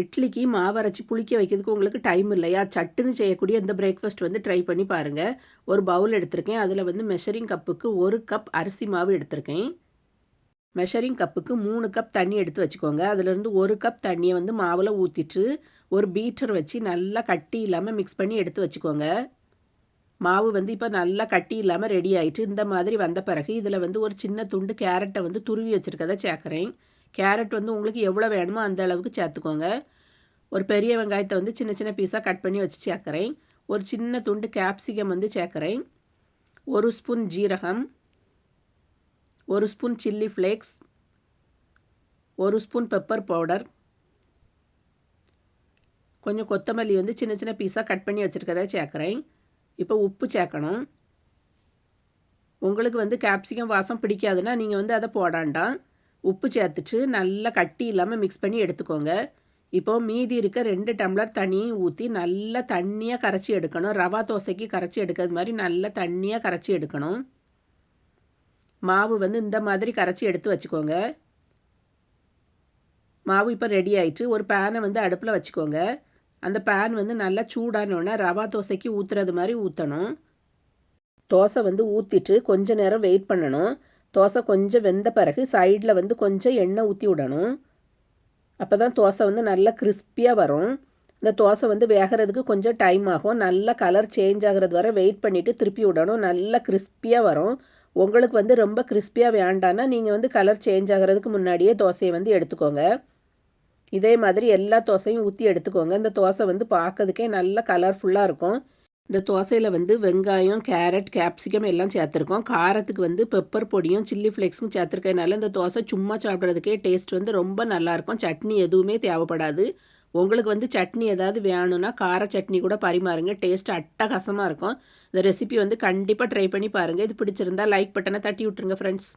இட்லிக்கு மாவரைச்சி புளிக்க வைக்கிறதுக்கு உங்களுக்கு டைம் இல்லையா? சட்டுன்னு செய்யக்கூடிய இந்த பிரேக்ஃபாஸ்ட் வந்து ட்ரை பண்ணி பாருங்கள் ஒரு பவுல் எடுத்திருக்கேன். அதில் வந்து மெஷரிங் கப்புக்கு ஒரு கப் அரிசி மாவு எடுத்திருக்கேன். மெஷரிங் கப்புக்கு மூணு கப் தண்ணி எடுத்து வச்சுக்கோங்க. அதுலேருந்து ஒரு கப் தண்ணியை வந்து மாவில் ஊற்றிட்டு ஒரு பீட்டர் வச்சு நல்லா கட்டி இல்லாமல் மிக்ஸ் பண்ணி எடுத்து வச்சுக்கோங்க. மாவு வந்து இப்போ நல்லா கட்டி இல்லாமல் ரெடி ஆகிட்டு இந்த மாதிரி வந்த பிறகு இதில் வந்து ஒரு சின்ன துண்டு கேரட்டை வந்து துருவி வச்சுருக்கதை சேர்க்குறேன். கேரட் வந்து உங்களுக்கு எவ்வளோ வேணுமோ அந்த அளவுக்கு சேர்த்துக்கோங்க. ஒரு பெரிய வெங்காயத்தை வந்து சின்ன சின்ன பீஸாக கட் பண்ணி வச்சு சேர்க்குறேன். ஒரு சின்ன துண்டு கேப்சிகம் வந்து சேர்க்குறேன். ஒரு ஸ்பூன் ஜீரகம். ஒரு ஸ்பூன் சில்லி ஃப்ளேக்ஸ் ஒரு ஸ்பூன் பெப்பர் பவுடர் கொஞ்சம் கொத்தமல்லி வந்து சின்ன சின்ன பீஸாக கட் பண்ணி வச்சுருக்கதை சேர்க்குறேன். இப்போ உப்பு சேர்க்கணும். உங்களுக்கு வந்து கேப்சிகம் வாசம் பிடிக்காதுன்னா நீங்கள் வந்து அதை போடாண்டாம் உப்பு சேர்த்துட்டு நல்லா கட்டி இல்லாமல் மிக்ஸ் பண்ணி எடுத்துக்கோங்க. இப்போது மீதி இருக்க ரெண்டு டம்ளர் தண்ணியும் ஊற்றி நல்லா தண்ணியாக கரைச்சி எடுக்கணும். ரவா தோசைக்கு கரைச்சி எடுக்கிறது மாதிரி நல்லா தண்ணியாக கரைச்சி எடுக்கணும். மாவு வந்து இந்த மாதிரி கரைச்சி எடுத்து வச்சுக்கோங்க. மாவு இப்போ ரெடி ஆயிட்டு ஒரு பேனை வந்து அடுப்பில் வச்சுக்கோங்க. அந்த பேன் வந்து நல்லா சூடானோடனே ரவா தோசைக்கு ஊற்றுறது மாதிரி ஊற்றணும் தோசை வந்து ஊற்றிட்டு கொஞ்ச நேரம் வெயிட் பண்ணணும். தோசை கொஞ்சம் வெந்த பிறகு சைடில் வந்து கொஞ்சம் எண்ணெய் ஊற்றி விடணும். அப்போ தான் தோசை வந்து நல்லா கிறிஸ்பியாக வரும். இந்த தோசை வந்து வேகிறதுக்கு கொஞ்சம் டைம் ஆகும். நல்லா கலர் சேஞ்ச் ஆகிறது வரை வெயிட் பண்ணிவிட்டு திருப்பி விடணும். நல்லா கிறிஸ்பியாக வரும். உங்களுக்கு வந்து ரொம்ப கிறிஸ்பியாக வேண்டான்னா நீங்கள் வந்து கலர் சேஞ்ச் ஆகிறதுக்கு முன்னாடியே தோசையை வந்து எடுத்துக்கோங்க. இதே மாதிரி எல்லா தோசையும் ஊற்றி எடுத்துக்கோங்க. இந்த தோசை வந்து பார்க்கறதுக்கே நல்ல கலர்ஃபுல்லாக இருக்கும். இந்த தோசையில் வந்து வெங்காயம் கேரட் கேப்சிகம் எல்லாம் சேர்த்துருக்கோம். காரத்துக்கு வந்து பெப்பர் பொடியும் சில்லி ஃப்ளேக்ஸும் சேர்த்துருக்கனால இந்த தோசை சும்மா சாப்பிட்றதுக்கே டேஸ்ட் வந்து ரொம்ப நல்லாயிருக்கும் சட்னி எதுவுமே தேவைப்படாது. உங்களுக்கு வந்து சட்னி ஏதாவது வேணும்னா கார சட்னி கூட பரிமாறுங்க. டேஸ்ட் அட்டகாசமாக இருக்கும். இந்த ரெசிபி வந்து கண்டிப்பாக ட்ரை பண்ணி பாருங்கள் இது பிடிச்சிருந்தா லைக் பட்டனை தட்டி விட்டுருங்க ஃப்ரெண்ட்ஸ்